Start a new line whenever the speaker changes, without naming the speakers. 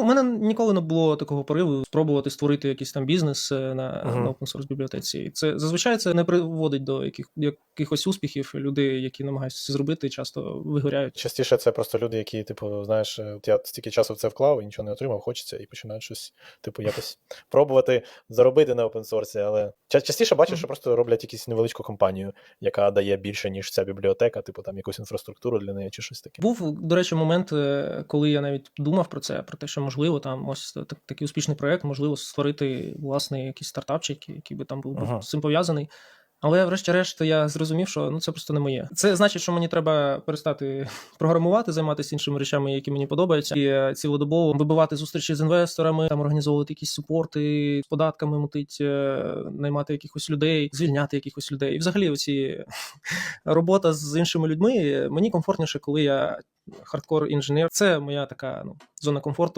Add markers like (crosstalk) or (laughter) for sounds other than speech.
У мене ніколи не було такого пориву спробувати створити якийсь там бізнес е, на,
Мгм.
на open source бібліотеці. Це зазвичай це не приводить до яких, якихось успіхів. Люди, які намагаються це зробити, часто вигоряють.
Частіше це просто люди, які, типу, знаєш, е, я стільки часу в це вклав і нічого не отримав, хочеться, і починають щось, типу, якось пробувати заробити на опенсорсі. Але ча- частіше бачиш, що просто роблять якусь невеличку компанію, яка дає більше, ніж ця бібліотека, типу там якусь інфраструктуру для неї чи щось таке.
Був, до речі, момент, е, коли я навіть думав про це, про те, що можливо там ось так- такий успішний проект, можливо, створити власний якийсь стартапчик, який би там був
Ага.
з цим пов'язаний. Але врешті-решт я зрозумів, що ну це просто не моє. Це значить, що мені треба перестати (laughs) програмувати, займатися іншими речами, які мені подобаються, і е, цілодобово вибивати зустрічі з інвесторами, там організовувати якісь супорти з податками, мутить, е, наймати якихось людей, звільняти якихось людей. І взагалі, оці (laughs) робота з іншими людьми мені комфортніше, коли я хардкор інженер. Це моя така ну зона комфорту.